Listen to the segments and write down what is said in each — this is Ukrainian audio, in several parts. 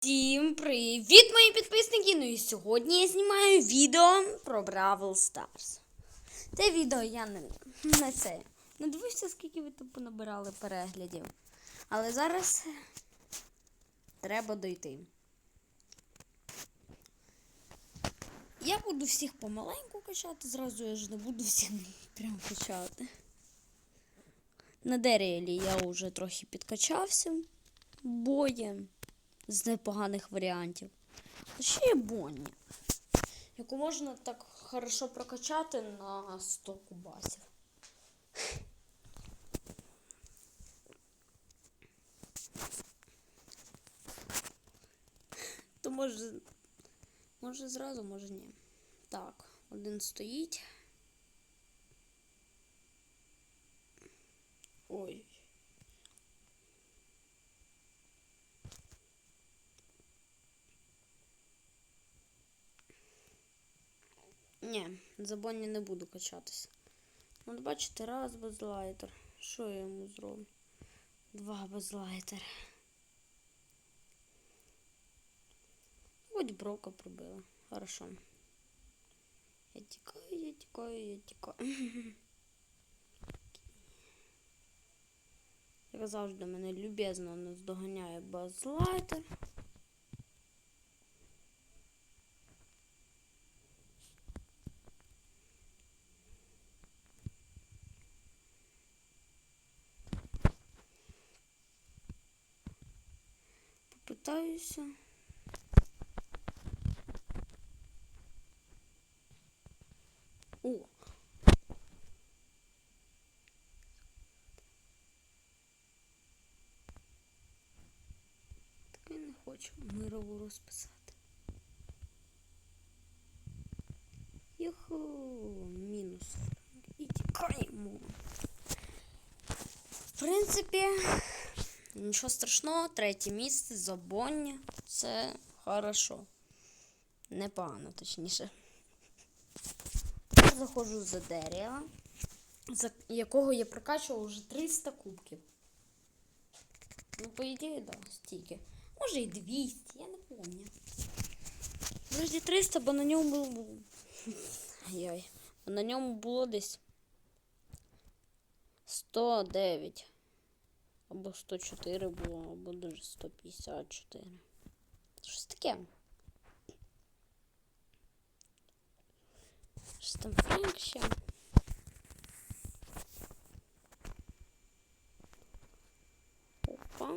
Всім привіт, мої підписники! Ну і сьогодні я знімаю відео про Бравл Старс. Це відео я не, не це. Не дивився, скільки ви тут понабирали переглядів. Але зараз треба дойти. Я буду всіх помаленьку качати, зразу я ж не буду всіх прям качати. На дереві я вже трохи підкачався боєм з непоганих варіантів. Ще є Бонні, яку можна так хорошо прокачати на 100 кубасів. То може. Може зразу, може ні. Так, один стоїть. Ой. Ні, за Бонні не буду качатися. От бачите, раз безлайтер. Що я йому зроблю? Два безлайтер. Хоч брока прибила. Хорошо. Я тікаю, я тікаю, я тікаю. Як завжди мене любезно наздоганяє базлайтер. Попитаюся. О! Так я не хочу мирову розписати. Юху, мінус. І тікаємо. В принципі, Нічого страшного, третє місце забоння. Це хорошо. Непогано, точніше. Я заходжу за дерева, за якого я прокачував вже 300 кубків. Ну, по ідеї, да, стільки. Може і 200, я не пам'ятаю. Вроді 300, бо на ньому було. Ай-яй. На ньому було десь 109. Або 104 було, або даже 154. Щось таке. Щось там Френк ще. Опа.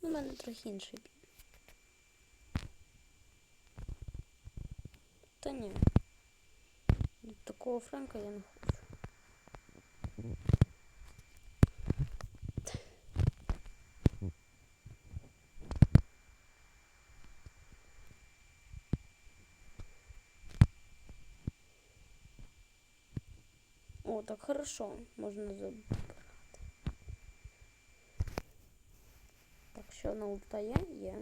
У мене трохи інший бій. Та ні. Такого Френка я не хочу. О, так хорошо, можна забрати. Так, що на ульта є? Є.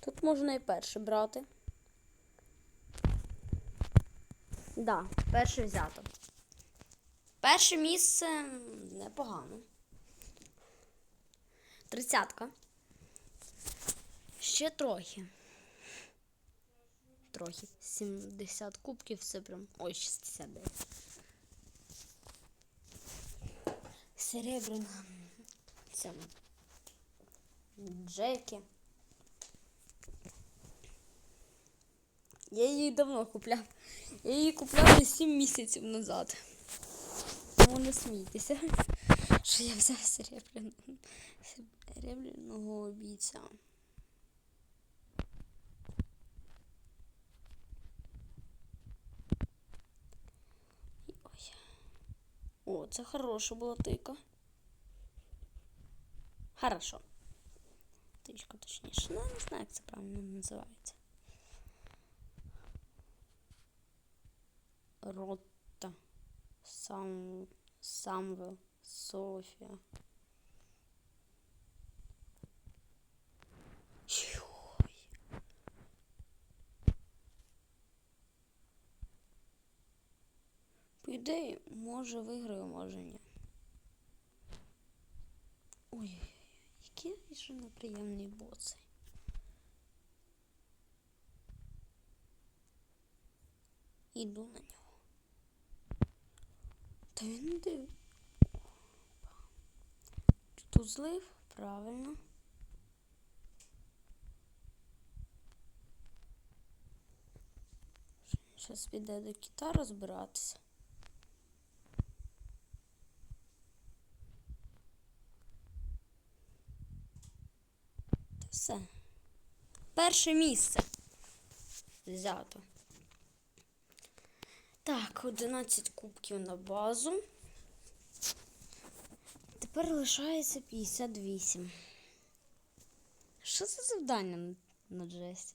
Тут можна і перше брати. Да, перше взято. Перше місце непогано. Тридцятка. Ще трохи. Трохи. 70 кубків, це прям. Ой, 69. Серебряна. Це. Джекі. Я її давно купляв. Я її купляв десь 7 місяців назад. Тому не смійтеся, що я взяв серебряного обійця. Ой. О, це хороша була тика. Хорошо. Тичка точніше. Ну, не знаю, як це правильно називається. Ротта. Сам. Самвел. Софія. По ідеї, може виграю, може ні. Ой, які ж неприємні боси. Іду на нього. Та він не див. Тут злив, правильно. Зараз піде до кита розбиратися. Та все. Перше місце. Взято. Так, 11 кубків на базу. Тепер лишається 58. Що це завдання на- Джесі?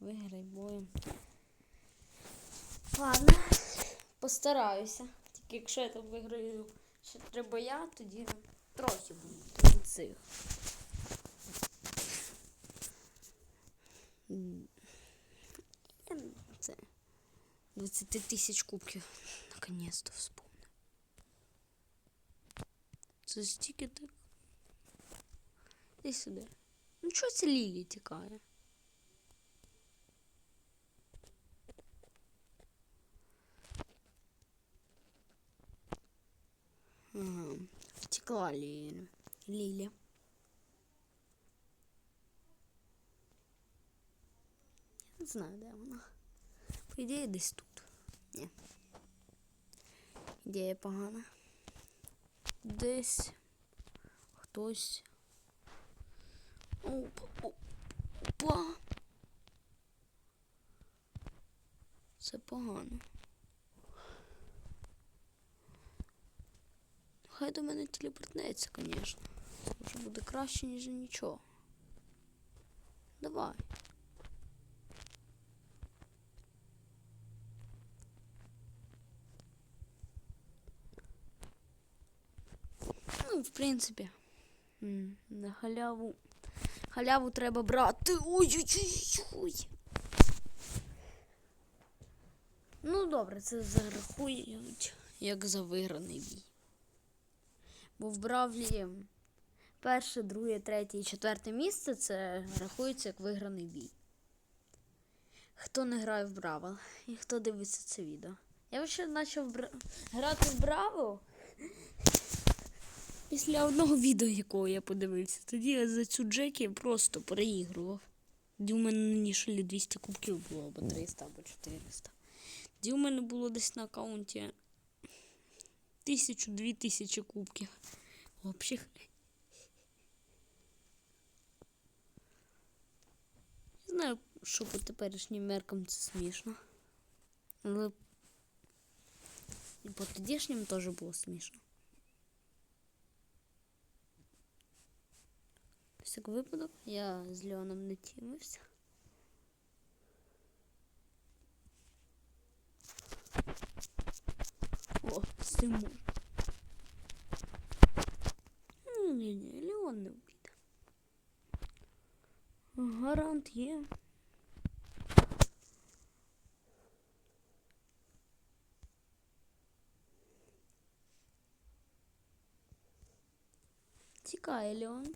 Виграй боєм. Ладно, постараюся. Тільки якщо я там виграю ще три боя, тоді трохи буде від цих. М, я Це 20 тисяч кубків. Наконец-то вспомнив. Це стільки так. Іди сюди. Ну чого це Лілі тікає? Ага, втекла Лілі. Лілі. Я не знаю, де вона. По ідеї десь тут. Ні. Ідея погана. Десь хтось. Опа, опа. Це погано. Хай до мене телепортнеться, звісно. Це вже буде краще, ніж нічого. Давай. В принципі. На халяву. Халяву треба брати. Ой-ой-ой. Ну, добре, це зарахують як за виграний бій. Бо в Бравлі перше, друге, третє і четверте місце це рахується як виграний бій. Хто не грає в Бравл і хто дивиться це відео. Я ще почав бра... грати в Браво після одного відео, якого я подивився. Тоді я за цю Джекі просто переігрував. Тоді у мене нині шалі 200 кубків було, або 300, або 400. Тоді у мене було десь на аккаунті тисячу-дві тисячі кубків общих. Не знаю, що по теперішнім меркам це смішно. Але і по тодішнім теж було смішно. Ось як випадок, я з Леоном не тімився. О, з цим можна. Ну, ні, ні, Леон не вийде. Гарант є. Тікає Леон.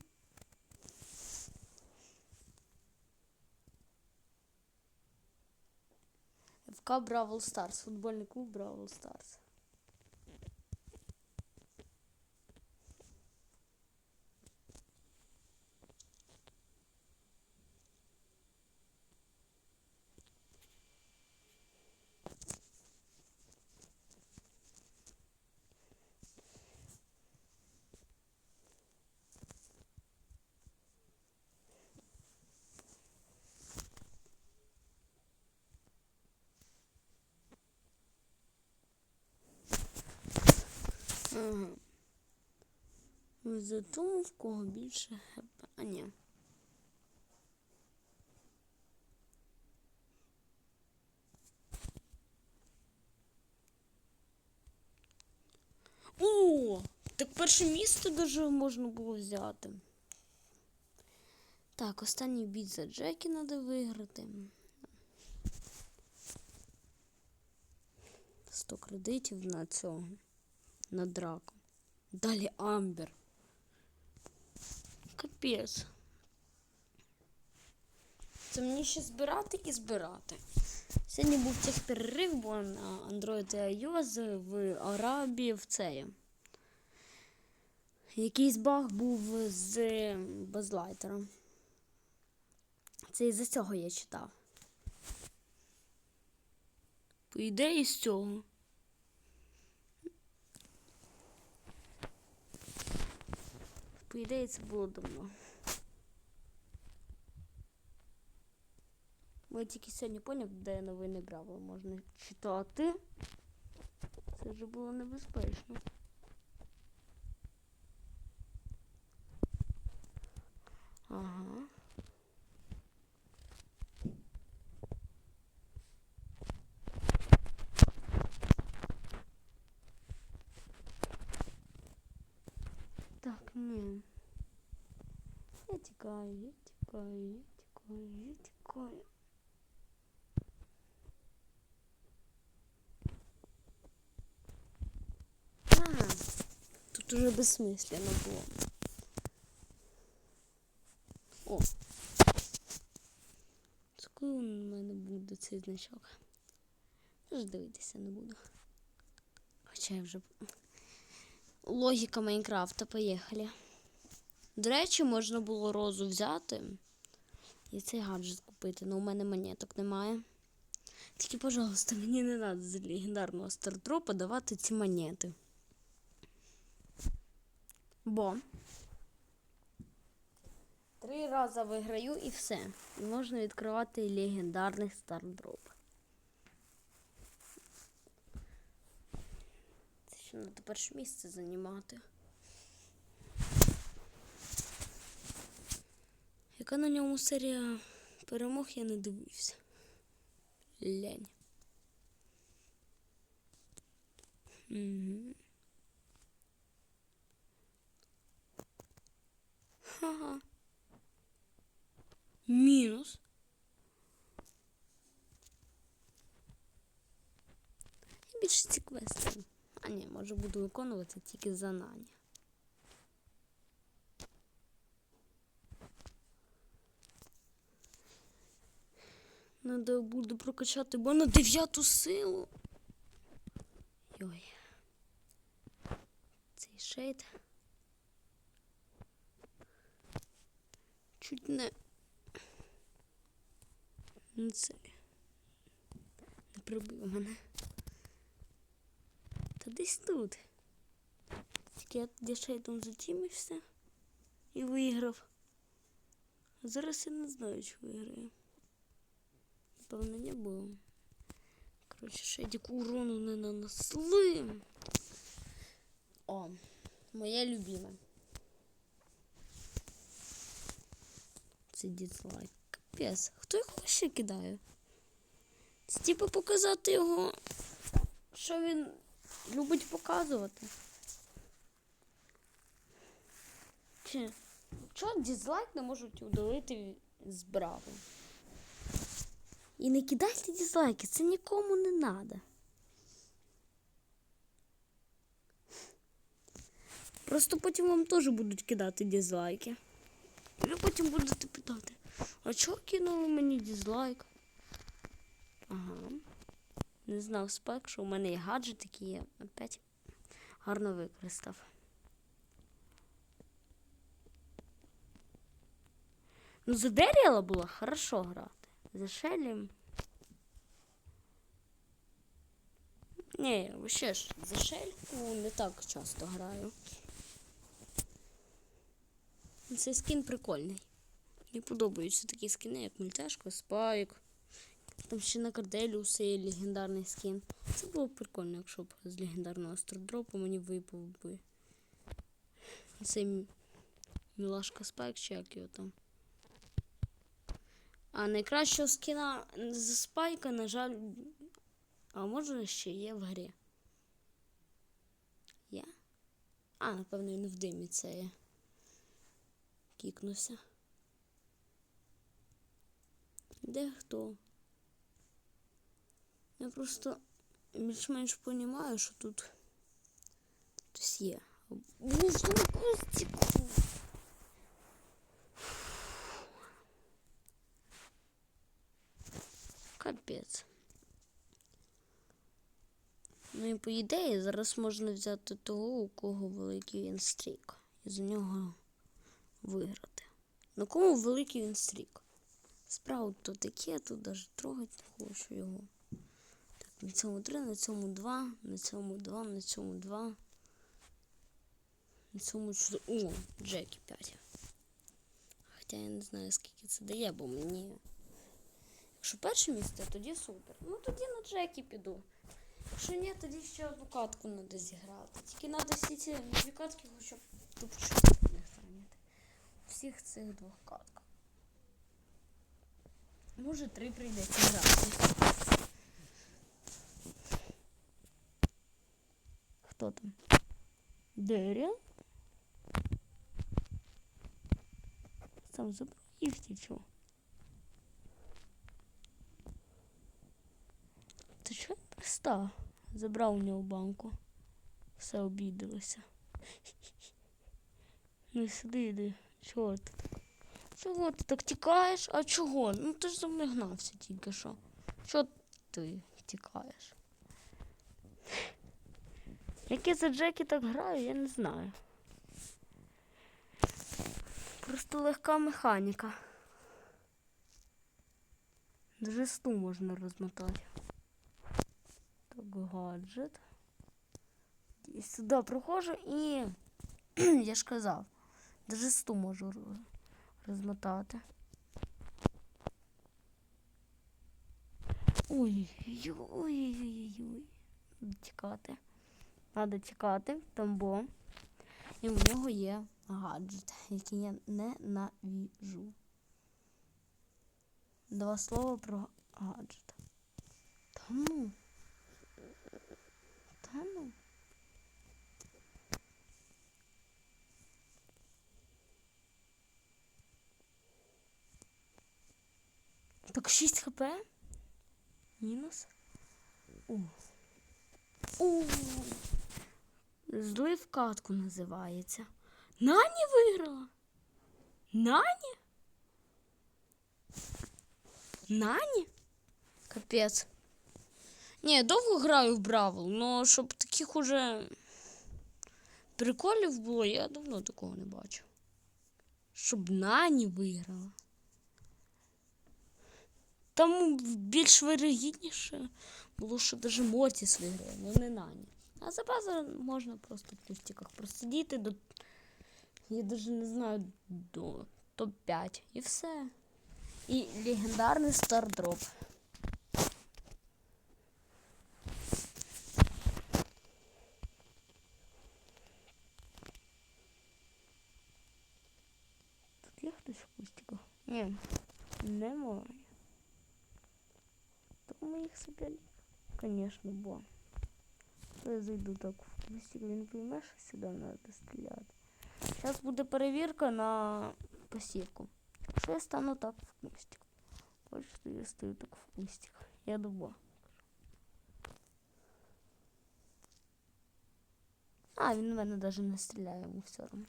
ФК Бравл Старс, футбольний клуб Бравл Старс. Ага. Зато в кого більше хп. А ні. О! Так перше місце даже можна було взяти. Так, останній бій за Джекі треба виграти. 100 кредитів на цього. На драку. Далі Амбер. Капець. Це мені ще збирати і збирати. Сьогодні був техперерив, бо на Android і iOS в Арабії в цей. Якийсь баг був з базлайтером. Це із-за цього я читав. По ідеї з цього. По ідеї це було давно. Бо я тільки сьогодні поняв, де новини Браво можна читати. Це вже було небезпечно. Ага. Так, ні. Я тікаю, я тікаю, я тікаю, я тікаю. А, тут уже безсмисленно було. О. Коли у мене буде цей значок? Тож дивитися не буду. Хоча я вже. Логіка Майнкрафта, поїхали. До речі, можна було розу взяти і цей гаджет купити, але у мене монеток немає. Тільки, пожалуйста, мені не треба з легендарного стартропа давати ці монети. Бо три рази виграю і все. Можна відкривати легендарний стардроп. Це ще треба перше місце займати. Яка на ньому серія перемог, я не дивився. Лень. Угу. Ага. Мінус. І більше ці квести. Може буду виконувати тільки занання. Надо буде прокачати, бо на дев'яту силу. Йой. Цей шейд. Чуть не. Не це. Не прибив мене. Та десь тут. Тільки я тоді шейдом затімився і виграв. Зараз я не знаю, чи виграю. Напевно, не було. Коротше, шейдику урону не нанесли. О, моє любиме. Це дізлайк. Капець. Хто його ще кидає? Це типу показати його, що він любить показувати. Чи чого дізлайк не можуть удалити з браво? І не кидайте дізлайки, це нікому не треба. Просто потім вам теж будуть кидати дізлайки. І ви потім будете питати, а чого кинули мені дізлайк? Ага. Не знав спек, що у мене є гаджет, який я опять гарно використав. Ну, за Деріала було хорошо грати. За Шелі. Ні, вообще ж за Шельку не так часто граю. Цей скін прикольний. Мені подобаються такі скини, як мультяшка, спайк. Там ще на Карделіуса є легендарний скін. Це було б прикольно, якщо б з легендарного стардропу мені випав би. Цей мілашка спайк чи як його там. А найкращого скіна з спайка, на жаль, а може ще є в грі. Є? А, напевно, він в димі це я кікнувся. Де хто? Я просто більш-менш розумію, що тут хтось є. Боже, ну Костіку! Капець. Ну і по ідеї зараз можна взяти того, у кого великий вінстрік. І за нього виграти. На кому великий вінстрік? Справа то таке, тут навіть трогати не хочу його. На цьому 3, на цьому 2, на цьому 2, на цьому 2. На цьому 4. О, Джекі 5. Хоча я не знаю, скільки це дає, бо мені. Якщо перше місце, тоді супер. Ну тоді на Джекі піду. Якщо ні, тоді ще одну катку треба зіграти. Тільки треба всі ці дві катки хоча б тупо не. У всіх цих двох катках. Може три прийдеться грати. Хто там? Деря? Сам забрав чи чого? Ти чого не пристав? Забрав у нього банку. Все обідалося. Ну сюди йди. Чого ти так? Чого ти так тікаєш? А чого? Ну ти ж за мною гнався тільки що. Чого ти тікаєш? Як я за Джекі так граю, я не знаю. Просто легка механіка. Даже можна розмотати. Так, гаджет. І сюди проходжу і я ж казав, даже сту можу розмотати. Ой-ой-ой-ой-ой. Тікати. Треба тікати, тамбо. І в нього є гаджет, який я ненавіжу. Два слова про гаджет. Та ну. Ну. Так 6 хп. Мінус. О. О. Злив катку називається. Нані виграла. Нані? Нані? Капець. Ні, довго граю в Бравл, но щоб таких уже приколів було, я давно такого не бачу. Щоб Нані виграла. Там більш вирогідніше було, що навіть Мотіс виграє, ну не Нані. А за базу можна просто в кустиках просидіти до. Я навіть не знаю до топ-5. І все. І легендарний стардроп. Тут є хтось в кустиках? Ні, немає. Так ми їх собі, звісно, бо. То я зайду так в кустик, він пойме, що сюди треба стріляти. Зараз буде перевірка на посівку. Якщо я стану так в кустик. То я стою так в кустик. Я дуба. А, він в мене навіть не стріляє, все одно.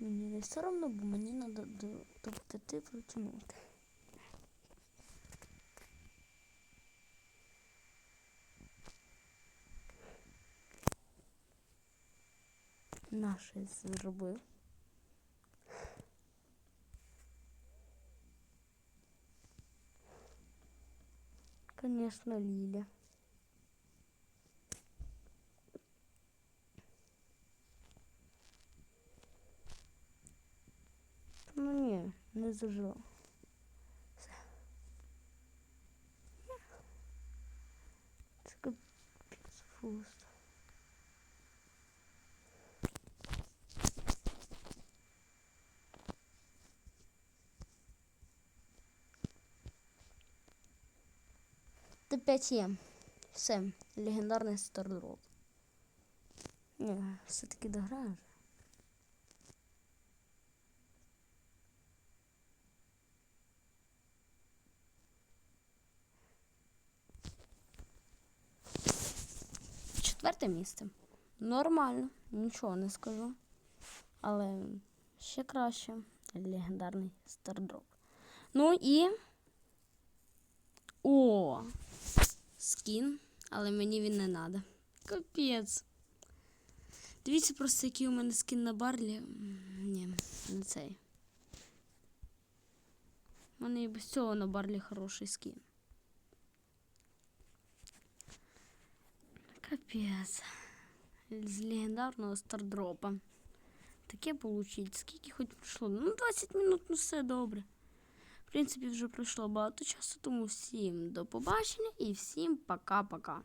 Мені не все одно, бо мені треба до топ-5 протягнути. Наше зробив. Конечно, Лиля. Ну ні, не зажила. Все. Це капець. Т5 є. Все, легендарний стардроп. Ні, все-таки дограю. Четверте місце. Нормально, нічого не скажу. Але ще краще. Легендарний стардроп. Ну і. О! Скін, але мені він не треба. Капець. Дивіться просто, який у мене скін на барлі. Ні, не цей. У мене і без цього на барлі хороший скін. Капець. З легендарного стардропа. Таке получить. Скільки хоч пройшло? Ну, 20 минут, ну все добре. Принципі, вже пройшло багато часу, тому всім до побачення і всім пока-пока.